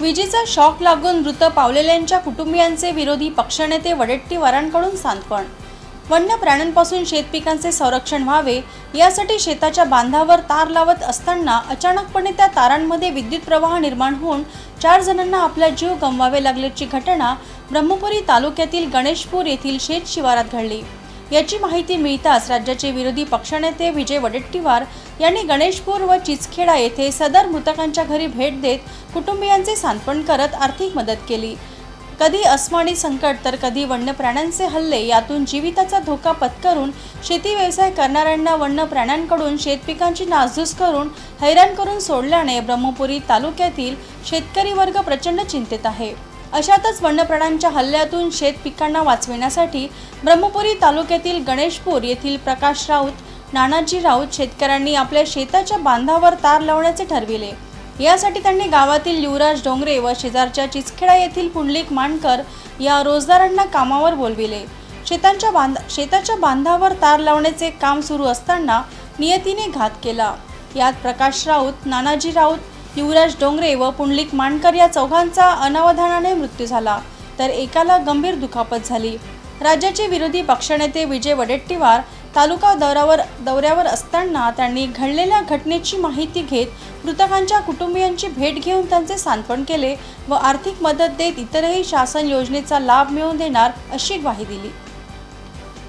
विजेचा शॉक लागून मृत पावलेल्यांच्या कुटुंबियांचे विरोधी पक्षनेते वडेट्टीवारांकडून सांत्वन. वन्य प्राण्यांपासून शेतपिकांचे संरक्षण व्हावे यासाठी शेताच्या बांधावर तार लावत असताना अचानकपणे त्या तारांमध्ये विद्युत प्रवाह निर्माण होऊन चार जणांना आपला जीव गमवावे लागल्याची घटना ब्रह्मपुरी तालुक्यातील गणेशपूर येथील शेत शिवारात घडली. याची माहिती मिळताच राज्याचे विरोधी पक्षनेते विजय वडेट्टीवार यांनी गणेशपूर व चिचखेडा येथे सदर मृतकांच्या घरी भेट देत कुटुंबियांचे सांत्वन करत आर्थिक मदत केली. कधी अस्मानी संकट तर कधी वन्य प्राण्यांचे हल्ले यातून जीविताचा धोका पत्करून शेती व्यवसाय करणाऱ्यांना वन्य प्राण्यांकडून शेतपिकांची नासधूस करून हैराण करून सोडल्याने ब्रह्मपुरी तालुक्यातील शेतकरी वर्ग प्रचंड चिंतेत आहे. अशातच वन्यप्राण्यांच्या हल्ल्यातून शेत पिकांना वाचविण्यासाठी ब्रह्मपुरी तालुक्यातील गणेशपूर येथील प्रकाश राऊत नानाजी राऊत शेतकऱ्यांनी आपल्या शेताच्या बांधावर तार लावण्याचे ठरविले. यासाठी त्यांनी गावातील युवराज डोंगरे व शेजारच्या चिचखेडा येथील पुंडलिक मानकर या रोजदारांना कामावर बोलविले. शेतांच्या बांध शेताच्या बांधावर तार लावण्याचे काम सुरू असताना नियतीने घात केला. यात प्रकाश राऊत नानाजी राऊत युवराज डोंगरे व पुंडलिक मांडकर या चौघांचा अनावधानाने मृत्यू झाला. तर एकाला गंभीर दुखापत झाली. राज्याचे विरोधी पक्षनेते विजय वडेट्टीवार तालुका दौऱ्यावर दौऱ्यावर असताना त्यांनी घडलेल्या घटनेची माहिती घेत मृतकांच्या कुटुंबियांची भेट घेऊन त्यांचे सांत्वन केले व आर्थिक मदत देत इतरही शासन योजनेचा लाभ मिळवून देणार अशी ग्वाही दिली.